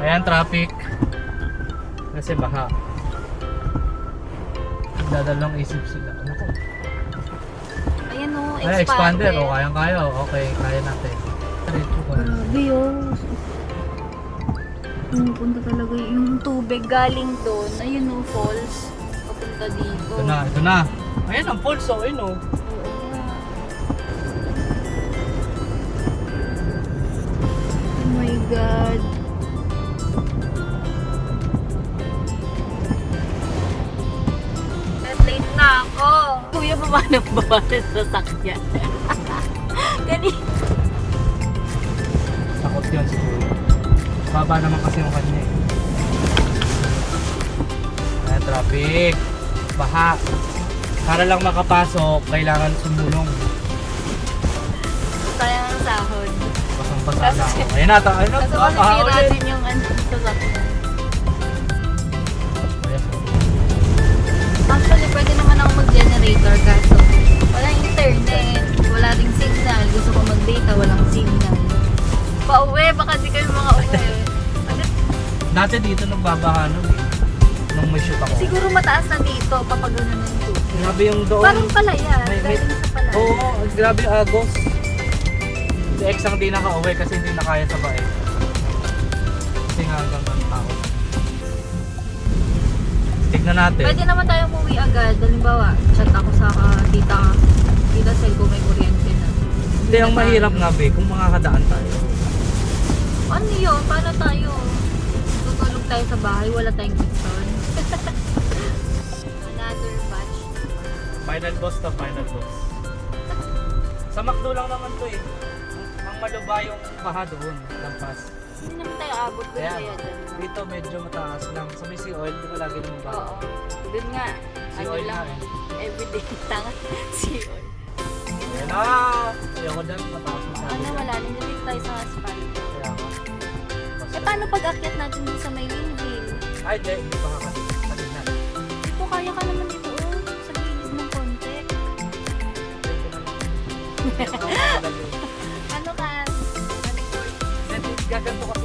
Ayan, traffic. Kasi baha. Dadalong isip sila. Ano ko? Ayan o, Ay, expander. expanded. O, kayang kaya. Okay, kaya natin. Grabe yun. Pumupunta talaga yung tubig galing doon. Ayun o, falls. Papunta dito. Ito na, ito na. Ayan ang ayun o. Oo nga. Oh my God. Na ako. Kuya, paano ba sa sakyan? Gani. Takot yun siguro. Baba naman kasi yung kanya eh. Ayan, traffic. Baha. Para lang makapasok, kailangan sumulong. Sayang ang sahod. Basang-basa na ako. Ayan na, na. Kaso ah, kasi ulit. din yung ano, sasakyan. Actually, pwede naman ako mag-generator kaso walang internet, wala ring signal. Gusto ko mag-data, walang signal. Pauwi, baka di kayo mga uwi. Dati dito nagbabaha nun eh. Nung may shoot ako. siguro mataas na dito, papagano na yung tubig. Grabe yung doon. Parang palayan, May- may- galing sa palayan. Oo, grabe yung agos. Si X ang di nakauwi kasi hindi na kaya sa bae. Kasi nga hanggang Tignan natin. Pwede naman tayo umuwi agad. Halimbawa, chat ako sa ah, tita, tita Sel kung may kuryente na. Hindi, ang mahirap nga be, kung makakadaan tayo. Ano yun? Paano tayo? Tutulog tayo sa bahay, wala tayong kitchen. Another batch. Final boss to, final boss. Sa McDo lang naman to eh. Ang, ang maluba yung baha doon, lampas. Hindi naman tayo abot doon Kaya, kaya dyan. dito medyo mataas lang. Sa may sea oil, di ba lagi naman baha? Oo. Doon nga. Sea Ano oil lang, nga eh. everyday tanga. Sea oil. Ayan na! Ayoko dyan, mataas na sabi Ano dyan. wala, nandito tayo sa asphalt. Kaya nga. Eh paano pag akyat natin dun sa may Linville? Ay, hindi, hindi pa kasi. Kanina. Ito kaya ka naman dito oh, sa gilid ng konti. Ano ka? Gaganto kasi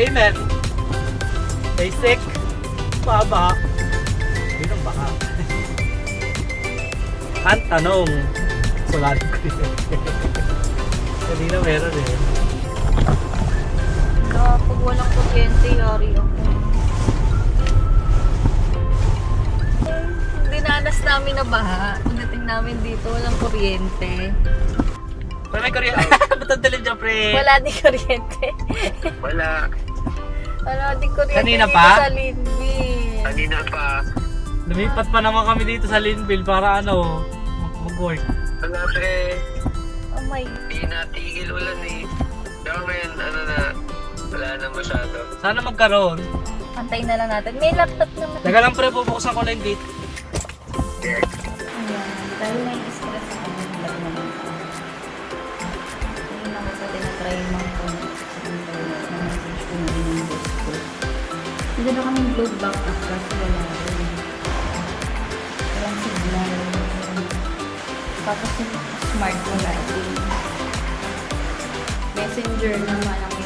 Amen. Basic. Baba. Yun ang baka. Ang tanong. Sulali ko yun. Kanina meron eh. Kapag walang kuryente, yari ako. Dinanas namin na baha. Pagdating namin dito, walang kuryente. Pre, may kuryente. Ba't ang dilim dyan, pre? Wala din kuryente. Wala. Wala din kuryente Kanina dito pa? sa Linville. Kanina pa. Lumipat pa naman kami dito sa Linville para ano, mag- mag-work. Wala pre. Oh my Hindi natigil ulan eh. Kaya ngayon, ano na, wala na masyado. Sana magkaroon. Antay na lang natin. May laptop naman. Teka lang pre, bubuksan ko na yung gate. Yeah. Ayan. Dahil na-stress ako. Ba't naman? Hindi na ko sa tinatry mga connect sa internet. Na-message ko na rin yung ko. Hindi na kami load back up kasi wala rin. Walang signal. Tapos yung smartphone natin. Messenger naman ang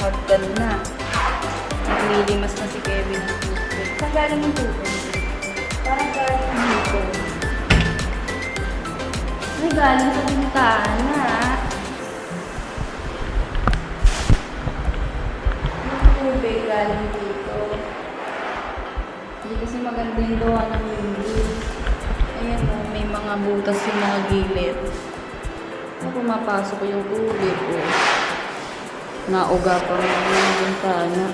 Hagdan na. Naglilimas na si Kevin ng tubig. Saan galing yung tubig? Parang galing dito. Ay, galing sa bintana. Yung tubig galing dito. Hindi kasi maganda yung gawa ng window. Ayan o, may mga butas yung mga gilid. Pumapasok yung tubig o nauga pa nga yung bintana.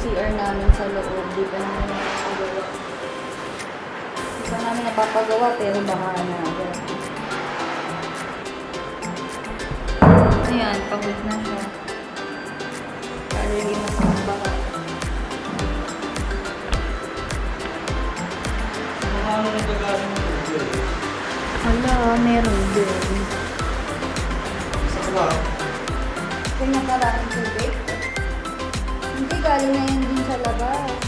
CR namin sa loob. Di pa namin napapagawa. Di pa namin napapagawa pero baka na. Ayan, pagod na siya. Meron din. Sa kala. Kung nakaraang tubig. Hindi, galing na yan din sa labas.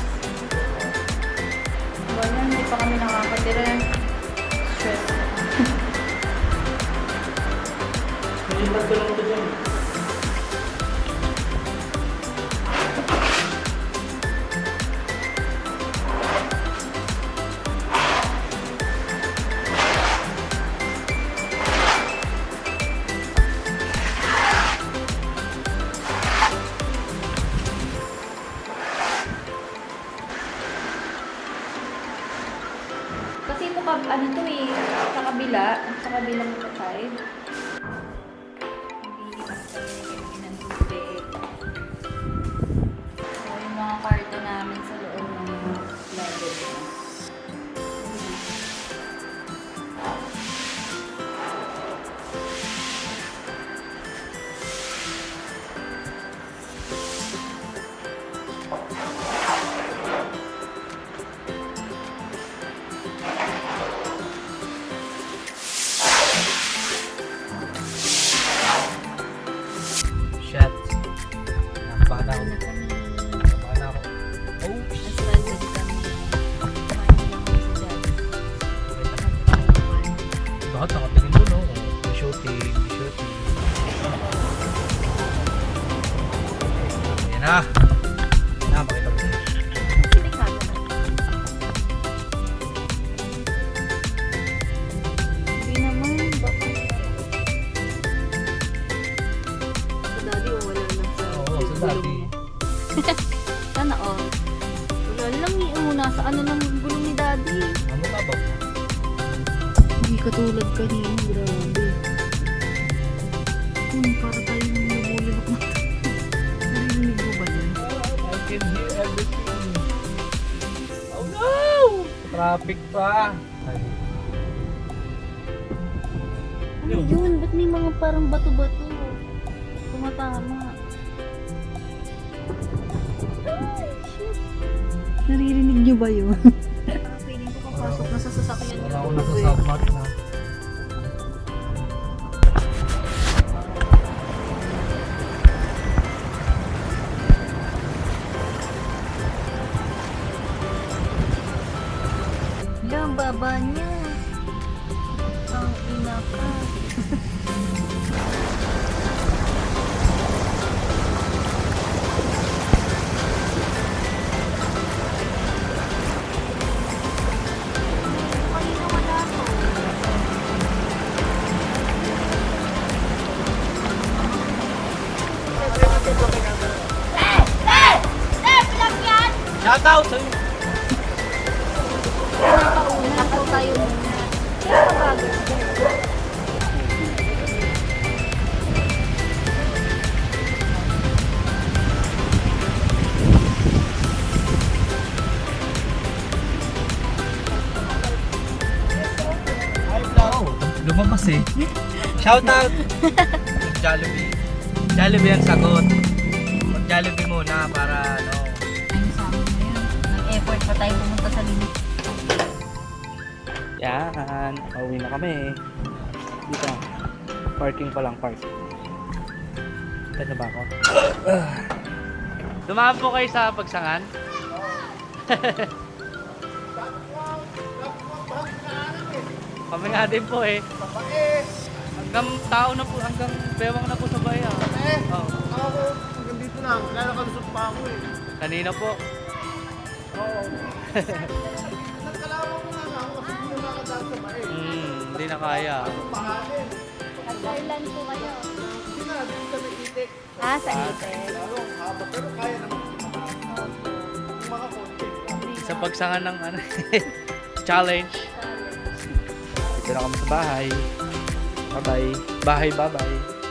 Yan na, makita mo. Hindi naman, baka. Sa daddy o wala lang sa Oo, sa dati. Sana all. Wala lang yung una sa ano ng gulong ni daddy. Ano ka ba? Hindi katulad kanina, grabe. Kung para Traffic pa. Ay, Ano yun? Ba't may mga parang bato-bato? Tumatama. Ay, shit. Naririnig niyo ba yun? Feeling ko papasok na sa sasakyan niyo. Wala ako nasa submarine na. Yung baba niya. Ang ina ka. To. Shout out sa'yo. Lumabas eh. Shout out! Jollibee. Jollibee ang sagot. Mag Jollibee muna para ano. Nag-effort pa tayo pumunta sa limit. Yan, pauwi na kami. Dito. Parking pa lang, park. Kita na ba ako? Dumaan po kayo sa pagsangan? Kami nga din po eh. Hanggang tao na po, hanggang bewang na po sa bayan. Oh, Ako, hanggang dito lang. Kaya nakalusot pa ako eh. kanina po. Oo. Nagkalawa ko nga nga ako kasi hindi na nakadaan sa bae. Hmm, hindi na kaya. Pahalin. Nag-Thailand po kayo. Hindi na, dito sa may itik. Ah, sa Itel. Lalo, haba. Pero kaya naman kumakas. Yung mga konti. Sa pagsangan ng ano, challenge. Dito na kami sa bahay. Bye-bye. Bahay, bye-bye.